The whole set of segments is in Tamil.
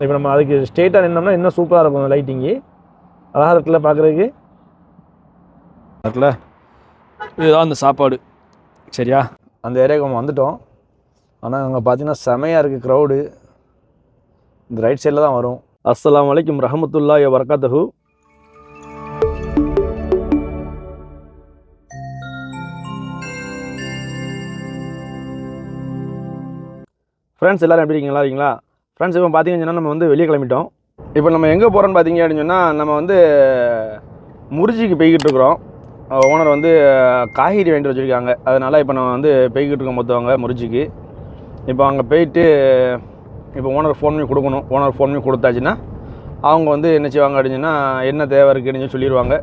இப்போ நம்ம அதுக்கு ஸ்ட்ரெயிட்டாக நின்னோம்னா இன்னும் சூப்பராக இருக்கும் லைட்டிங்கு அழகாக இருக்குல்ல பார்க்குறதுக்கு இருக்குல்ல இதுதான் அந்த சாப்பாடு. சரியா? அந்த ஏரியாவுக்கு நம்ம வந்துட்டோம். ஆனால் அங்கே பார்த்தீங்கன்னா செமையாக இருக்குது க்ரௌடு இந்த ரைட் சைடில் தான் வரும். அஸ்ஸலாமு அலைக்கும் ரஹமத்துல்லாஹி வரகாத்தஹு ஃப்ரெண்ட்ஸ் எல்லோரும் எப்படி இருக்கீங்களா இருக்கீங்களா? ஃப்ரெண்ட்ஸ் இப்போ பார்த்தீங்கன்னா நம்ம வந்து வெளியே கிளம்பிட்டோம். இப்போ நம்ம எங்கே போகிறோன்னு பார்த்தீங்க அப்படின்னு சொன்னால் நம்ம வந்து முறிச்சிக்கு போய்கிட்டு இருக்கிறோம். ஓனர் வந்து காய்கறி வாங்கிட்டு வச்சுருக்காங்க. அதனால் இப்போ நம்ம வந்து போய்கிட்டு இருக்கோம் மொத்தவங்க முறிச்சிக்கு இப்போ அங்கே போயிட்டு இப்போ ஓனர் ஃபோன் பண்ணி கொடுக்கணும். ஓனர் ஃபோன் பண்ணி கொடுத்தாச்சுன்னா அவங்க வந்து என்ன செய்வாங்க அப்படின்னா என்ன தேவை இருக்குன்னு சொல்லிடுவாங்க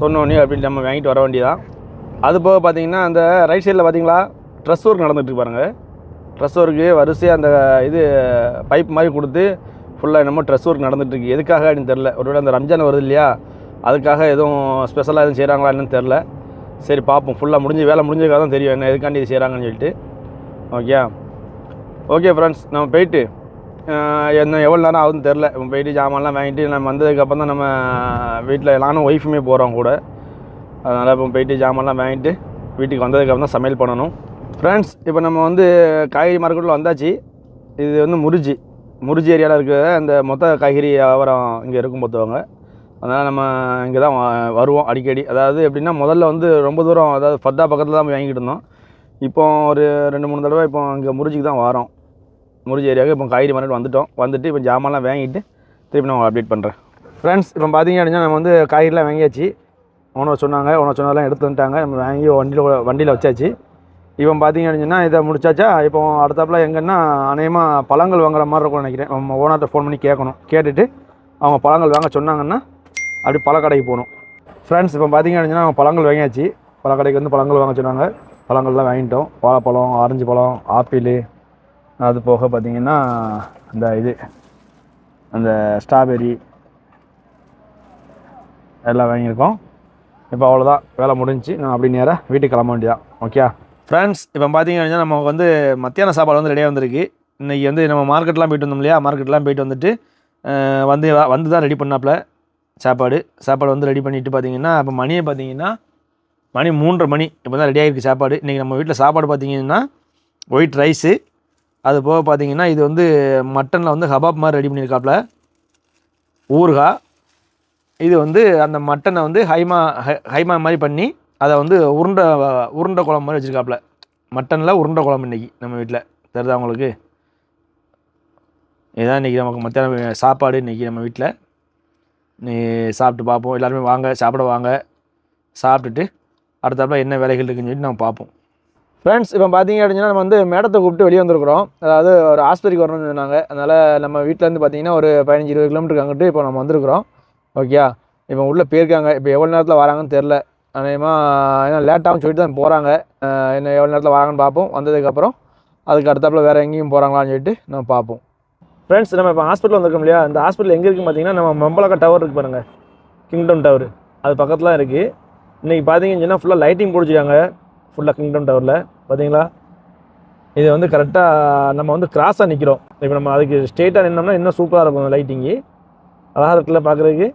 சொன்னோன்னே அப்படின்னு நம்ம வாங்கிட்டு வர வேண்டியதான் அது போக பார்த்தீங்கன்னா அந்த ரைட் சைடில் பார்த்தீங்களா ட்ரெஸ் ஒர்க் நடந்துகிட்டு பாருங்கள் ட்ரெஸ் ஒர்க்கு வரிசையாக அந்த இது பைப் மாதிரி கொடுத்து ஃபுல்லாக என்னமோ ட்ரெஸ் ஒர்க் நடந்துகிட்ருக்கு எதுக்காக அப்படின்னு தெரில ஒருவேளை அந்த ரம்ஜான் வருது இல்லையா? அதுக்காக எதுவும் ஸ்பெஷலாக எதுவும் செய்கிறாங்களா என்னன்னு தெரில சரி பார்ப்போம் ஃபுல்லாக முடிஞ்சு வேலை முடிஞ்சதுக்காக தான் தெரியும் என்ன எதுக்காண்டி இது செய்கிறாங்கன்னு சொல்லிட்டு. ஓகே ஓகே ஃப்ரெண்ட்ஸ் நம்ம போயிட்டு என்ன எவ்வளோ நேரம் ஆகுதுன்னு தெரில இப்போ போயிட்டு ஜாமான்லாம் வாங்கிட்டு நம்ம வந்ததுக்கப்புறம் தான் நம்ம வீட்டில் நானும் ஒய்ஃபுமே போகிறோம் கூட. அதனால் இப்போ போயிட்டு ஜாமான்லாம் வாங்கிட்டு வீட்டுக்கு வந்ததுக்கப்புறம் தான் சமையல் பண்ணணும். ஃப்ரெண்ட்ஸ் இப்போ நம்ம வந்து காய்கறி மார்க்கெட்டில் வந்தாச்சு. இது வந்து முறிஞ்சி முறிஞ்சி ஏரியாவில் இருக்கிற அந்த மொத்த காய்கறி வியாபாரம் இங்கே இருக்கும் பார்த்துவாங்க அதனால் நம்ம இங்கே தான் வருவோம் அடிக்கடி. அதாவது எப்படின்னா முதல்ல வந்து ரொம்ப தூரம் அதாவது ஃபர்தா பக்கத்தில் தான் போய் வாங்கிட்டு இருந்தோம். இப்போ ஒரு ரெண்டு மூணு தடவை இப்போ இங்கே முறிஞ்சிக்கு தான் வரோம். முறிஞ்சி ஏரியாவுக்கு இப்போ காய்கறி மார்க்கெட் வந்துட்டோம். வந்துட்டு இப்போ ஜாமான்லாம் வாங்கிட்டு திருப்பி நான் அப்டேட் பண்ணுறேன் ஃப்ரெண்ட்ஸ் இப்போ பார்த்தீங்க அப்படின்னா நம்ம வந்து காய்கறிலாம் வாங்கியாச்சு. ஓனர் சொன்னாங்க. ஓனர் சொன்னதெல்லாம் எடுத்து வந்துட்டாங்க. நம்ம வாங்கி வண்டியில் வண்டியில் வச்சாச்சு. இப்போ பார்த்தீங்க அப்படின்னா இதை முடிச்சாச்சா இப்போ அடுத்தாப்புல எங்கன்னா அநேகமாக பழங்கள் வாங்குற மாதிரி இருக்கும் நினைக்கிறேன். நம்ம ஓனர்கிட்ட ஃபோன் பண்ணி கேட்கணும். கேட்டுட்டு அவங்க பழங்கள் வாங்க சொன்னாங்கன்னா அப்படி பழக்கடைக்கு போகணும். ஃப்ரெண்ட்ஸ் இப்போ பார்த்தீங்க அப்படின்னா அவங்க பழங்கள் வாங்கியாச்சு. பழக்கடைக்கு வந்து பழங்கள் வாங்க சொன்னாங்க. பழங்கள்லாம் வாங்கிட்டோம். வாழைப்பழம் ஆரஞ்சு பழம் ஆப்பிள். அது போக பார்த்தீங்கன்னா இந்த இது அந்த ஸ்ட்ராபெரி எல்லாம் வாங்கியிருக்கோம். இப்போ அவ்வளோதான் வேலை முடிஞ்சுச்சு நான் அப்படி நேராக வீட்டுக்கு கிளம்ப வேண்டியதான் ஓகே ஃப்ரெண்ட்ஸ் இப்போ பார்த்தீங்க அப்படின்னா நமக்கு வந்து மத்தியான சாப்பாடு வந்து ரெடியாக வந்திருக்கு. இன்றைக்கி வந்து நம்ம மார்க்கெட்லாம் போயிட்டு வந்தோம் இல்லையா? மார்க்கெட்லாம் போயிட்டு வந்துட்டு வந்து வந்து தான் ரெடி பண்ணாப்புல சாப்பாடு. சாப்பாடு வந்து ரெடி பண்ணிவிட்டு பார்த்தீங்கன்னா இப்போ மணியை பார்த்தீங்கன்னா மணி மூன்றரை மணி இப்போ தான் ரெடி ஆகிருக்கு சாப்பாடு. இன்றைக்கி நம்ம வீட்டில் சாப்பாடு பார்த்தீங்கன்னா ஒயிட் ரைஸு அது போக பார்த்தீங்கன்னா இது வந்து மட்டனில் வந்து ஹபாப் மாதிரி ரெடி பண்ணியிருக்காப்புல ஊறுகாய் இது வந்து அந்த மட்டனை வந்து ஹைமா ஹை- ஹைமா மாதிரி பண்ணி அதை வந்து உருண்டை உருண்டை குழம்பு மாதிரி வச்சுருக்காப்புல. மட்டனில் உருண்டை குழம்பு இன்றைக்கி நம்ம வீட்டில் தெரியுதா உங்களுக்கு? இதுதான் இன்றைக்கி நமக்கு மத்தியானம் சாப்பாடு இன்றைக்கி நம்ம வீட்டில் நீ சாப்பிட்டு பார்ப்போம். எல்லாருமே வாங்க சாப்பிட வாங்க. சாப்பிட்டுட்டு அடுத்தாப்புல என்ன வேலைகள் இருக்குன்னு சொல்லிட்டு நம்ம பார்ப்போம். ஃப்ரெண்ட்ஸ் இப்போ பார்த்தீங்க அப்படின்னா நம்ம வந்து மேடத்தை கூப்பிட்டு வெளியே வந்திருக்கிறோம். அதாவது ஒரு ஆஸ்பத்திரிக்கு வரணும்னு சொன்னாங்க. அதனால் நம்ம வீட்டிலேருந்து பார்த்தீங்கன்னா ஒரு பதினஞ்சு இருபது கிலோமீட்டருக்கு அங்கிட்டு இப்போ நம்ம வந்திருக்கிறோம். ஓகேயா இப்போ உள்ளே போயிருக்காங்க. இப்போ எவ்வளோ நேரத்தில் வராங்கன்னு தெரில அநேகமாக ஏன்னா லேட்டாகவும் சொல்லிட்டு தான் போகிறாங்க என்ன எவ்வளோ நேரத்தில் வராங்கன்னு பார்ப்போம். வந்ததுக்கப்புறம் அதுக்கு அடுத்தாப்பில் வேறு எங்கேயும் போகிறாங்களான்னு சொல்லிட்டு நம்ம பார்ப்போம். ஃப்ரெண்ட்ஸ் நம்ம இப்போ ஹாஸ்பிட்டல் வந்திருக்கோம் இல்லையா? இந்த ஹாஸ்பிட்டல் எங்கே இருக்குன்னு பார்த்தீங்கன்னா நம்ம மம்பளக்கா டவர் இருக்குது பாருங்கள் கிங்டம் டவர் அது பக்கத்தில் இருக்குது இன்றைக்கி பார்த்தீங்கன்னு சொன்னால் ஃபுல்லாக லைட்டிங் பிடிச்சிருக்காங்க. ஃபுல்லாக கிங்டம் டவரில் பார்த்தீங்களா? இது வந்து கரெக்டாக நம்ம வந்து கிராஸாக நிற்கிறோம் இப்போ நம்ம அதுக்கு ஸ்ட்ரெயிட்டாக நின்னோம்னா இன்னும் சூப்பராக இருக்கும் லைட்டிங்கு அழகாக இருக்குல்ல பார்க்குறதுக்கு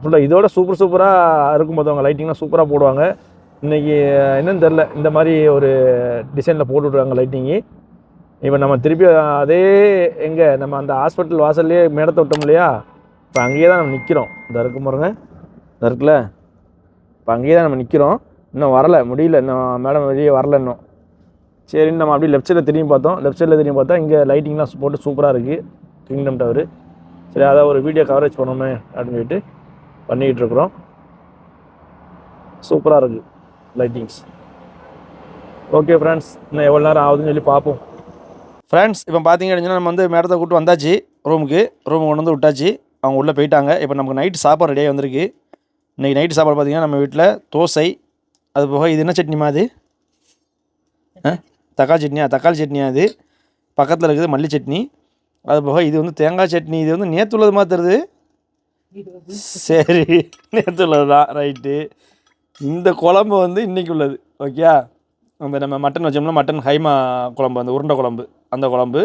ஃபுல்லாக இதோட சூப்பர் சூப்பராக இருக்கும் போது அவங்க லைட்டிங்லாம் சூப்பராக போடுவாங்க. இன்றைக்கி என்னன்னு தெரில இந்த மாதிரி ஒரு டிசைனில் போட்டு லைட்டிங்கு இப்போ நம்ம திருப்பி அதே எங்கே நம்ம அந்த ஹாஸ்பிட்டல் வாசல்லையே மேடத்தை விட்டோம் இல்லையா? இப்போ அங்கேயே தான் நம்ம நிற்கிறோம் இந்த இருக்கு பாருங்க. இந்த இருக்குல்ல? இப்போ அங்கேயே தான் நம்ம நிற்கிறோம் இன்னும் வரலை முடியல. இன்னும் மேடம் வெளியே வரல இன்னும். சரின்னு நம்ம அப்படியே லெஃப்ட் சைடில் திரும்பி பார்த்தோம். லெஃப்ட் சைடில் திரும்பி பார்த்தா இங்கே லைட்டிங்லாம் போட்டு சூப்பராக இருக்குது கிங்டம் டவர் சரி அதை ஒரு வீடியோ கவரேஜ் பண்ணோமே அப்படின்னு சொல்லிட்டு. பண்ணிக்கிட்டு இருக்கிறோம் சூப்பராக இருக்குது லைட்டிங்ஸ் ஓகே ஃப்ரெண்ட்ஸ் இன்னும் எவ்வளோ நேரம் ஆகுதுன்னு சொல்லி பார்ப்போம். ஃப்ரெண்ட்ஸ் இப்போ பார்த்தீங்க அப்படின்னா நம்ம வந்து மேடத்தை கூப்பிட்டு வந்தாச்சு. ரூமுக்கு ரூம் கொண்டு வந்து விட்டாச்சு. அவங்க உள்ளே போயிட்டாங்க. இப்போ நமக்கு நைட்டு சாப்பாடு ரெடியாக வந்திருக்கு. இன்றைக்கி நைட்டு சாப்பாடு பார்த்திங்கன்னா நம்ம வீட்டில் தோசை அது போக இது என்ன சட்னிமா அது? ஆ? தக்காளி சட்னியா? தக்காளி சட்னியா அது? பக்கத்தில் இருக்குது மல்லி சட்னி. அது போக இது வந்து தேங்காய் சட்னி. இது வந்து நேற்று உள்ளது மாதிரி தருது சரி நேற்று உள்ளது தான் ரைட்டு இந்த குழம்பு வந்து இன்றைக்கி உள்ளது ஓகே அந்த நம்ம மட்டன் வச்சோம்னா மட்டன் ஹைமா குழம்பு அந்த உருண்டை குழம்பு அந்த குழம்பு.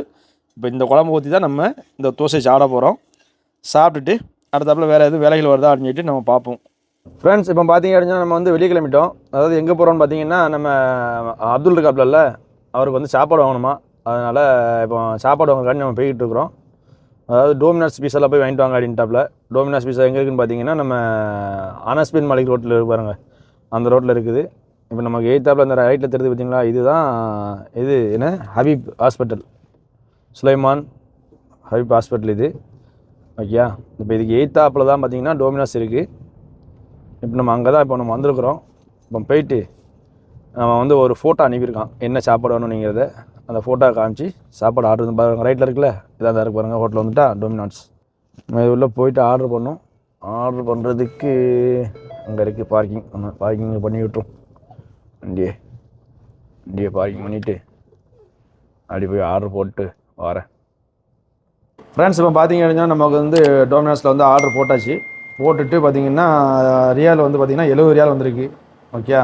இப்போ இந்த குழம்பு ஊற்றி தான் நம்ம இந்த தோசை சாப்பிட போகிறோம் சாப்பிட்டுட்டு அடுத்தப்பில் வேறு எதுவும் வேலைகள் வருதா அப்படின்னு சொல்லிட்டு நம்ம பார்ப்போம். ஃப்ரெண்ட்ஸ் இப்போ பார்த்தீங்க அப்படின்னா நம்ம வந்து வெளியே கிளம்பிட்டோம் அதாவது எங்கே போகிறோம்னு பார்த்தீங்கன்னா நம்ம அப்துல் இருக்காப்ல அவருக்கு வந்து சாப்பாடு வாங்கணுமா? அதனால் இப்போ சாப்பாடு வாங்குறதுக்காண்டி நம்ம போய்கிட்டு இருக்கிறோம். அதாவது டோமினாஸ் பீஸெல்லாம் போய் வாங்கிட்டு வாங்க அப்படின்ட்டாப்ல டோமினாஸ் பீஸா எங்கே இருக்குன்னு பார்த்தீங்கன்னா நம்ம அனஸ்பின் மலிக் ரோட்டில் இருக்கு அந்த ரோட்டில் இருக்குது. இப்போ நமக்கு எயித்தாப்பில் அந்த ரைட்டில் தெரிஞ்சு பார்த்தீங்களா இதுதான் இது என்ன? Habib hospital Sulaiman Habib hospital இது. ஓகேயா இப்போ இதுக்கு எயித்தாப்பில் தான் பார்த்தீங்கன்னா டோமினாஸ் இருக்குது இப்போ நம்ம அங்கே தான் இப்போ நம்ம வந்திருக்கிறோம். இப்போ போயிட்டு நம்ம வந்து ஒரு ஃபோட்டோ அனுப்பியிருக்கான். என்ன சாப்பாடு வேணும்ங்கிறத அந்த ஃபோட்டோ காமிச்சு சாப்பாடு ஆர்டர் பாருங்கள் ரைட்டில் இருக்குல்ல? இதாக இருக்கு பாருங்கள் ஹோட்டல் வந்துட்டா டொமினாட்ஸ் நம்ம இது உள்ள போயிட்டு ஆர்டர் பண்ணோம். ஆர்டர் பண்ணுறதுக்கு அங்கே இருக்குது பார்க்கிங் நம்ம பார்க்கிங் பண்ணி விட்டுரும். வண்டியே. வண்டியை பார்க்கிங் பண்ணிவிட்டு அப்படி போய் ஆர்டர் போட்டு வரேன். ஃப்ரெண்ட்ஸ் இப்போ பார்த்தீங்க அப்படின்னா நமக்கு வந்து டொமினாஸில் வந்து ஆர்டர் போட்டாச்சு. போட்டுட்டு பார்த்தீங்கன்னா ரியால் வந்து பார்த்திங்கன்னா எழுபது ரியால் வந்திருக்கு. ஓகே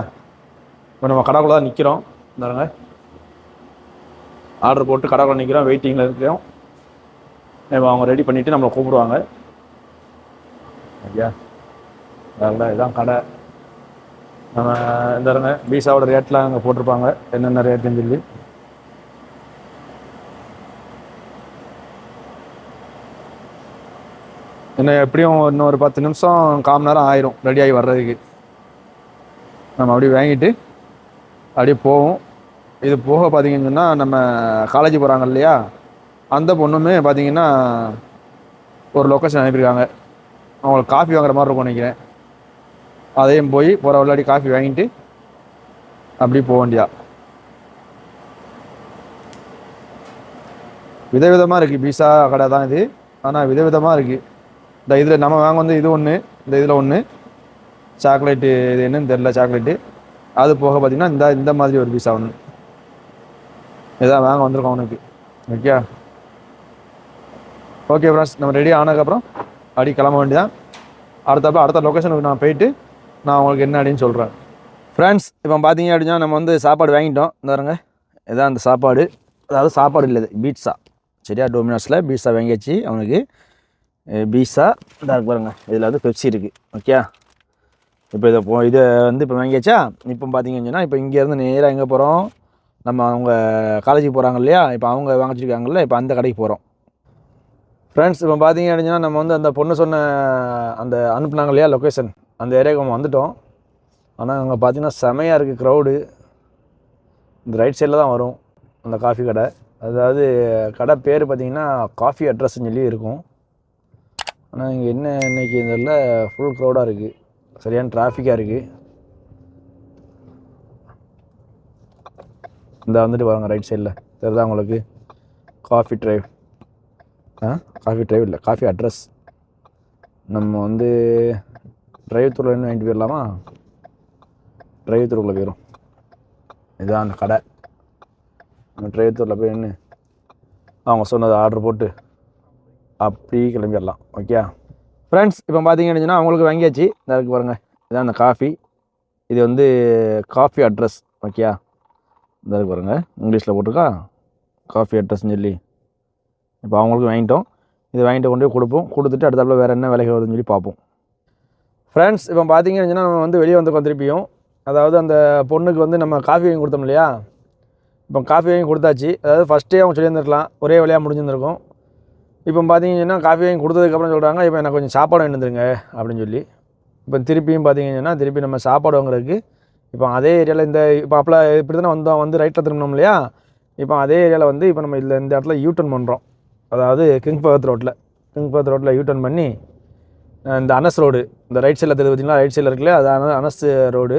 இப்போ நம்ம கடைக்குள்ளே தான் நிற்கிறோம் இந்தாருங்க. ஆர்டர் போட்டு கடைக்குள்ள நிற்கிறோம் வெயிட்டிங்கில் இருக்கிறோம் அவங்க ரெடி பண்ணிவிட்டு நம்மளை கூப்பிடுவாங்க. ஐயா நல்ல இதான் கடை. நம்ம இந்த பீஸாவோட ரேட்லாம் அங்கே போட்டிருப்பாங்க. என்னென்ன ரேட்டுன்னு சொல்லி. இன்னும் எப்படியும் இன்னும் ஒரு பத்து நிமிஷம் கால் நேரம் ஆயிரும். ரெடி ஆகி வர்றதுக்கு. நம்ம அப்படியே வாங்கிட்டு அப்படியே போவோம். இது போக பார்த்தீங்கன்னு சொன்னால் நம்ம காலேஜ் போகிறாங்க இல்லையா? அந்த பொண்ணுமே பார்த்தீங்கன்னா ஒரு லொக்கேஷன் அனுப்பியிருக்காங்க. அவங்களுக்கு காஃபி வாங்குற மாதிரி இருக்கும் நினைக்கிறேன். அதையும் போய் போகிற விளையாடி காஃபி வாங்கிட்டு அப்படி போக வேண்டியா விதவிதமாக இருக்குது பீஸா கடை தான் இது. ஆனால் விதவிதமாக இருக்குது இந்த இதில் நம்ம வாங்க வந்து இது ஒன்று இந்த இதில் ஒன்று சாக்லேட்டு இது என்னன்னு தெரில சாக்லேட்டு அது போக பார்த்தீங்கன்னா இந்த இந்த மாதிரி ஒரு பீஸா ஒன்று இதான் வாங்க வந்திருக்கோம் அவனுக்கு. ஓகே? ஓகே ஃப்ரெண்ட்ஸ் நம்ம ரெடி ஆனதுக்கப்புறம் அப்படி கிளம்ப வேண்டியதான் அடுத்தப்ப அடுத்த லொக்கேஷனுக்கு நான் போயிட்டு நான் உங்களுக்கு என்ன அப்படின்னு சொல்கிறேன் ஃப்ரெண்ட்ஸ் இப்போ பார்த்தீங்க அப்படின்னா நம்ம வந்து சாப்பாடு வாங்கிட்டோம். இந்த பாருங்க. இதான் அந்த சாப்பாடு. அதாவது சாப்பாடு இல்லை இது பீட்ஸா சரியா? டொமினோஸில் பீட்ஸா வாங்கியாச்சு அவனுக்கு. பீட்ஸா இதாக பாருங்க. இதில் வந்து பெப்சி இருக்குது ஓகே? இப்போ இதை போ இதை வந்து இப்போ வாங்கியாச்சா? இப்போ பார்த்தீங்கன்னா இப்போ இங்கேருந்து நேராக எங்கே போகிறோம் நம்ம அவங்க காலேஜுக்கு போகிறாங்க இல்லையா? இப்போ அவங்க வாங்கிச்சிருக்காங்கல்ல இப்போ அந்த கடைக்கு போகிறோம் ஃப்ரெண்ட்ஸ் இப்போ பார்த்தீங்க அப்படின்னா நம்ம வந்து அந்த பொண்ணு சொன்ன அந்த அனுப்புனாங்க இல்லையா லொக்கேஷன் அந்த ஏரியாவுக்கு நம்ம வந்துட்டோம். ஆனால் அங்கே பார்த்தீங்கன்னா செமையாக இருக்குது க்ரௌடு இந்த ரைட் சைடில் தான் வரும் அந்த காஃபி கடை. அதாவது கடை பேர் பார்த்தீங்கன்னா காஃபி அட்ரஸ்ன்னு சொல்லி இருக்கும். ஆனால் இங்கே என்ன இன்னைக்கு இதில் ஃபுல் க்ரௌடாக இருக்குது சரியான டிராஃபிக்காக இருக்குது இந்த வந்துட்டு பாருங்க ரைட் சைடில் தெரியுதா உங்களுக்கு? காஃபி ட்ரைவ் ஆ? காஃபி ட்ரைவ் இல்லை காஃபி அட்ரஸ் நம்ம வந்து ட்ரைவ் த்ரூவில் வாங்கிட்டு போயிடலாமா? ட்ரைவ் த்ரூவில் போயிடும் இதுதான் அந்த கடை. நம்ம ட்ரைவ் த்ரூவில் போய் நின்று அவங்க சொன்னது ஆர்டர் போட்டு அப்படி கிளம்பிடலாம். ஓகே ஃப்ரெண்ட்ஸ் இப்போ பார்த்தீங்கன்னா அவங்களுக்கு வாங்கியாச்சு. இந்த பாருங்கள் இதான் அந்த காஃபி இது வந்து காஃபி அட்ரஸ் ஓகே இந்த பாருங்க. இங்கிலீஷில் போட்டிருக்கா? காஃபி அட்ரஸ்னு சொல்லி. இப்போ அவங்களுக்கு வாங்கிட்டோம். இது வாங்கிட்டு கொண்டு போய் கொடுப்போம். கொடுத்துட்டு அடுத்தாப்புல வேறு என்ன வேலைகள் வருதுன்னு சொல்லி பார்ப்போம். ஃப்ரெண்ட்ஸ் இப்போ பார்த்தீங்கன்னு நம்ம வந்து வெளியே வந்து திருப்பியும் அதாவது அந்த பொண்ணுக்கு வந்து நம்ம காஃபி வாங்கி கொடுத்தோம் இல்லையா? இப்போ காஃபி வாங்கி கொடுத்தாச்சு. அதாவது ஃபஸ்ட்டே அவங்க சொல்லியிருந்துருக்கலாம். ஒரே வேலையாக முடிஞ்சிருந்துருக்கும். இப்போ பார்த்தீங்கன்னா காஃபி வாங்கி கொடுத்ததுக்கப்புறம் சொல்கிறாங்க இப்போ எனக்கு கொஞ்சம் சாப்பாடு வேணுந்துருங்க அப்படின்னு சொல்லி. இப்போ திருப்பியும் பார்த்தீங்கன்னா திருப்பி நம்ம சாப்பாடு வாங்குறதுக்கு இப்போ அதே ஏரியாவில் இந்த இப்போ அப்பல இப்படி தானே வந்தோம் வந்து ரைட்டில் திரும்பினோம் இல்லையா? இப்போ அதே ஏரியாவில் வந்து இப்போ நம்ம இதில் இந்த இடத்துல யூ டர்ன் பண்ணுறோம் அதாவது கிங் பகத் ரோட்டில் கிங் பகத் ரோட்டில் யூ டர்ன் பண்ணி இந்த அனஸ் ரோடு இந்த ரைட் சைடில் தெரியுது பார்த்தீங்கன்னா ரைட் சைடில் இருக்குல்ல அது அனஸ் ரோடு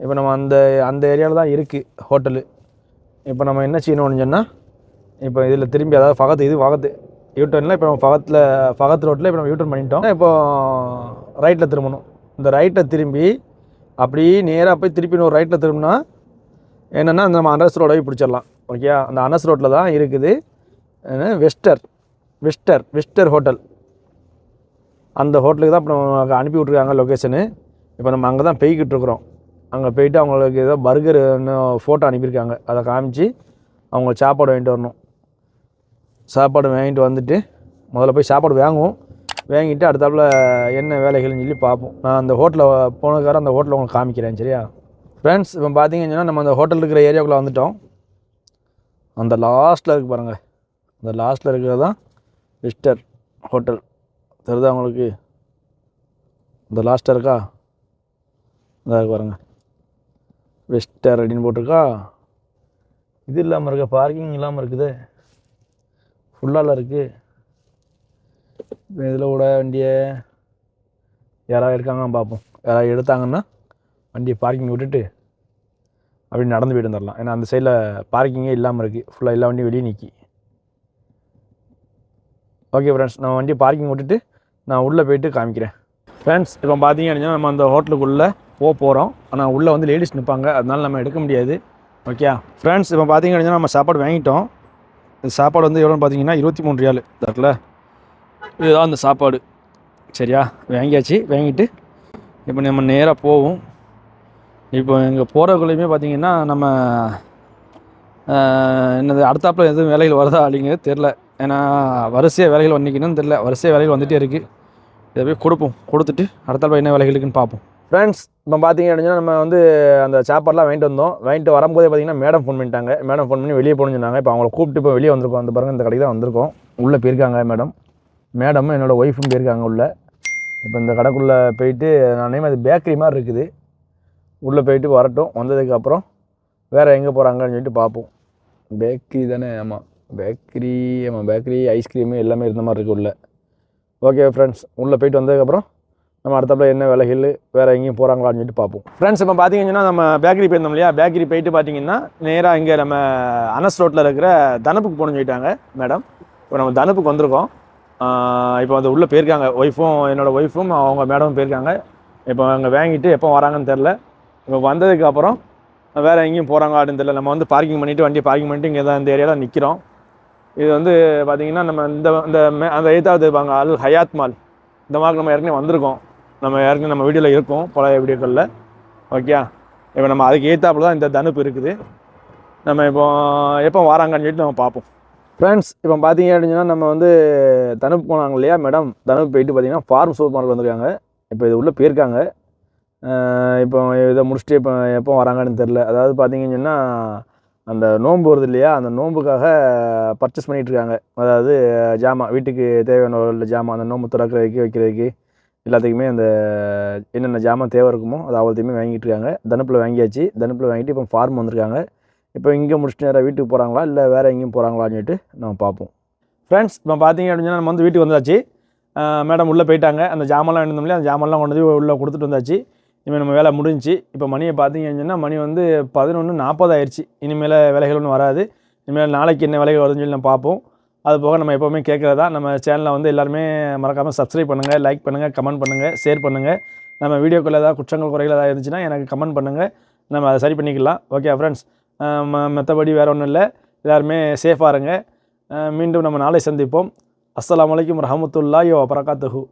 இப்போ நம்ம அந்த அந்த ஏரியாவில் தான் இருக்குது ஹோட்டலு இப்போ நம்ம என்ன செய்யணும்னு சொன்னால் இப்போ இதில் திரும்பி அதாவது பகத்து இது பகத்து யூட்டர்னில் இப்போ நம்ம பகத்தில் பகத்து ரோட்டில் இப்போ நம்ம யூட்டர்ன் பண்ணிட்டோம். இப்போ ரைட்டில் திரும்பணும். இந்த ரைட்டில் திரும்பி அப்படியே நேராக போய் திருப்பி ஒரு ரைட்டில் திரும்பினா என்னென்னா நம்ம அனஸ் ரோட பிடிச்சிடலாம். ஓகே அந்த அனஸ் ரோட்டில் தான் இருக்குது. வெஸ்டர் வெஸ்டர் வெஸ்டர் ஹோட்டல் அந்த ஹோட்டலுக்கு தான் இப்போ நம்ம அனுப்பி விட்ருக்காங்க லொக்கேஷனு இப்போ நம்ம அங்கே தான் போய்கிட்டு இருக்கிறோம். அங்கே போயிட்டு அவங்களுக்கு ஏதோ பர்கர் ஃபோட்டோ அனுப்பியிருக்காங்க. அதை காமிச்சு அவங்க சாப்பாடு வாங்கிட்டு வரணும். சாப்பாடு வாங்கிட்டு வந்துட்டு முதல்ல போய் சாப்பாடு வாங்குவோம். வாங்கிட்டு அடுத்தாப்புல என்ன வேலைகள்னு சொல்லி பார்ப்போம். நான் அந்த ஹோட்டலில் போனதுக்கார அந்த ஹோட்டலில் உங்களுக்கு காமிக்கிறேன் சரியா? ஃப்ரெண்ட்ஸ் இப்போ பார்த்தீங்கன்னா நம்ம அந்த ஹோட்டல் இருக்கிற ஏரியாவுக்குள்ளே வந்துட்டோம். அந்த லாஸ்ட்டில் இருக்குது பாருங்கள் அந்த லாஸ்ட்டில் இருக்கிறது தான் விஸ்டர் ஹோட்டல் தெரியுதா உங்களுக்கு? இந்த லாஸ்ட்டாக இருக்கா? இதாக பாருங்கள் விஸ்டர் வெஸ்டர் அப்படின்னு போட்டிருக்கா? இது இல்லாமல் இருக்கா பார்க்கிங் இல்லாமல் இருக்குது. ஃபுல்லால் இருக்குது இதில் விட வண்டியை யாராவது இருக்காங்கன்னு பார்ப்போம். யாராவது எடுத்தாங்கன்னா வண்டியை பார்க்கிங் விட்டுட்டு அப்படி நடந்து போய்ட்டு வந்துடலாம் ஏன்னா அந்த சைடில் பார்க்கிங்கே இல்லாமல் இருக்குது ஃபுல்லாக எல்லா வண்டியும் வெளியே நிற்கி ஓகே ஃப்ரெண்ட்ஸ் நான் வண்டி பார்க்கிங் விட்டுட்டு நான் உள்ளே போயிட்டு காமிக்கிறேன். ஃப்ரெண்ட்ஸ் இப்போ பார்த்தீங்க அப்படின்னா நம்ம அந்த ஹோட்டலுக்குள்ளே போக போகிறோம் ஆனால் உள்ளே வந்து லேடிஸ் நிற்பாங்க. அதனால நம்ம எடுக்க முடியாது. ஓகே ஃப்ரெண்ட்ஸ் இப்போ பார்த்தீங்க அப்படின்னா நம்ம சாப்பாடு வாங்கிட்டோம். இந்த சாப்பாடு வந்து எவ்வளோன்னு பார்த்தீங்கன்னா இருபத்தி மூணு ரியால். தரல இதுதான் அந்த சாப்பாடு. சரியா? வாங்கியாச்சு. வாங்கிட்டு இப்போ நம்ம நேராக போவோம். இப்போ இங்கே போகிறவங்களையுமே பார்த்தீங்கன்னா நம்ம என்னது அடுத்தாப்பில் எதுவும் வேலைகள் வருதா அப்படிங்கிறது தெரில ஏன்னா வரிசையாக வேலைகள் வந்திக்கணும்னு தெரில வரிசையாக வேலைகள் வந்துகிட்டே இருக்குது இதை போய் கொடுப்போம். கொடுத்துட்டு அடுத்தாப்பில் என்ன வேலைகள் இருக்குன்னு பார்ப்போம். ஃப்ரெண்ட்ஸ் இப்போ பார்த்தீங்க அப்படின்னா நம்ம வந்து அந்த சாப்பாடுலாம் வாங்கிட்டு வந்தோம். வாங்கிட்டு வரும்போதே பார்த்தீங்கன்னா மேடம் ஃபோன் பண்ணிட்டாங்க. மேடம் ஃபோன் பண்ணி வெளியே போகணுன்னு சொன்னாங்க. இப்போ அவங்கள கூப்பிட்டு இப்போ வெளியே வந்திருக்கோம். அந்த பாருங்கள் இந்த கடைக்கு தான் வந்திருக்கோம். உள்ளே போயிருக்காங்க மேடம் மேடமும் என்னோடய ஒய்ஃபும் போயிருக்காங்க உள்ளே. இப்போ இந்த கடைக்குள்ளே போயிட்டு நான் அது பேக்கரி மாதிரி இருக்குது. உள்ளே போயிட்டு வரட்டும். வந்ததுக்கப்புறம் வேறு எங்கே போகிறாங்கன்னு சொல்லிட்டு பார்ப்போம் பேக்கரி தானே ஆமாம் பேக்கரி ஆமாம் பேக்கரி ஐஸ்கிரீமு எல்லாமே இருந்த மாதிரி இருக்குது உள்ளே. ஓகே ஃப்ரெண்ட்ஸ் உள்ளே போயிட்டு வந்ததுக்கப்புறம் நம்ம அடுத்தப்பல என்ன விலைகள் வேறு எங்கேயும் போகிறாங்களான்னு சொல்லிட்டு பார்ப்போம் ஃப்ரெண்ட்ஸ் இப்போ பார்த்தீங்கன்னா நம்ம பேக்கரி போயிருந்தோம் இல்லையா? பேக்கரி போயிட்டு பார்த்தீங்கன்னா நேராக இங்கே நம்ம அனஸ் ரோட்டில் இருக்கிற தனப்புக்கு போகணும்னு சொல்லிட்டாங்க மேடம் இப்போ நம்ம தனப்புக்கு வந்திருக்கோம். இப்போ அது உள்ளே போயிருக்காங்க. ஒய்ஃபும் என்னோடய ஒய்ஃபும் அவங்க மேடமும் போயிருக்காங்க. இப்போ அங்கே வாங்கிட்டு எப்போ வராங்கன்னு தெரில இப்போ வந்ததுக்கப்புறம் வேறு எங்கேயும் போகிறாங்க அப்படின்னு தெரியல. நம்ம வந்து பார்க்கிங் பண்ணிவிட்டு வண்டியை பார்க்கிங் பண்ணிட்டு இங்கே தான் இந்த ஏரியாவில் நிற்கிறோம் இது வந்து பார்த்திங்கன்னா நம்ம இந்த இந்த மே- அந்த எய்த்தாவது இருப்பாங்க அல் ஹயாத் மால். இந்த மாதிரி நம்ம ஏற்கனவே வந்திருக்கோம். நம்ம ஏற்கனவே நம்ம வீடியோவில் இருக்கோம். பழைய வீடியோக்களில் ஓகே இப்போ நம்ம அதுக்கு ஏற்றாப்புல தான் இந்த தனுப்பு இருக்குது. நம்ம இப்போ எப்போ வராங்கன்னு சொல்லிட்டு நம்ம பார்ப்போம். ஃப்ரெண்ட்ஸ் இப்போ பார்த்தீங்க அப்படின்னா நம்ம வந்து தனுப்பு போனாங்க இல்லையா மேடம் தனுப்பு போயிட்டு பார்த்தீங்கன்னா ஃபார்ம் சூப்பர் மார்க்கெட் வந்திருக்காங்க. இப்போ இது உள்ளே போயிருக்காங்க. இப்போ இதை முடிச்சுட்டு இப்போ எப்போ வராங்கன்னு தெரில அதாவது பார்த்தீங்கன்னு சொன்னால் அந்த நோன்பு வருது இல்லையா அந்த நோன்புக்காக பர்ச்சேஸ் பண்ணிகிட்டு இருக்காங்க அதாவது ஜாமான் வீட்டுக்கு தேவையான உள்ள ஜாமான் அந்த நோன்பு திறக்கிறதுக்கு வைக்கிறதுக்கு எல்லாத்துக்குமே அந்த என்னென்ன ஜாமான் தேவை இருக்குமோ அது அவ்வளோத்தையுமே வாங்கிட்டு இருக்காங்க தனுப்பில் வாங்கியாச்சு. தனுப்பில் வாங்கிட்டு இப்போ ஃபார்ம் வந்திருக்காங்க. இப்போ இங்கே முடிச்சுட்டு நேராக வீட்டுக்கு போகிறாங்களா? இல்லை வேறு எங்கேயும் போகிறாங்களான்னு சொல்லிட்டு நம்ம பார்ப்போம். ஃப்ரெண்ட்ஸ் இப்போ பார்த்தீங்க அப்படின்னா நம்ம வந்து வீட்டுக்கு வந்தாச்சு. மேடம் உள்ளே போயிட்டாங்க. அந்த ஜாமான்லாம் வேணும் அந்த ஜாமான்லாம் கொண்டு வந்து உள்ளே கொடுத்துட்டு வந்தாச்சு. இனிமேல் நம்ம வேலை முடிஞ்சுச்சு இப்போ மணியை பார்த்தீங்க சொன்னால் மணி வந்து பதினொன்று நாற்பது ஆயிடுச்சு. இனிமேல் வேலைகள் ஒன்றும் வராது. இனிமேல் நாளைக்கு என்ன வேலைகள் வருதுன்னு சொல்லி நம்ம பார்ப்போம். அது போக நம்ம எப்போவுமே கேட்குறதா நம்ம சேனலில் வந்து எல்லாருமே மறக்காமல் சப்ஸ்கிரைப் பண்ணுங்கள் லைக் பண்ணுங்கள் கமெண்ட் பண்ணுங்கள் ஷேர் பண்ணுங்கள் நம்ம வீடியோக்குள்ளே ஏதாவது குற்றங்கள் குறைகள் ஏதாவது இருந்துச்சுன்னா எனக்கு கமெண்ட் பண்ணுங்கள் நம்ம அதை சரி பண்ணிக்கலாம். ஓகே ஃப்ரெண்ட்ஸ் மற்றபடி வேறு ஒன்றும் இல்லை. எல்லாருமே சேஃபாக இருங்க. மீண்டும் நம்ம நாளை சந்திப்போம். அஸ்லாம் வலைக்கம் ரஹமத்துல்லாஹி வபரகாத்துஹு.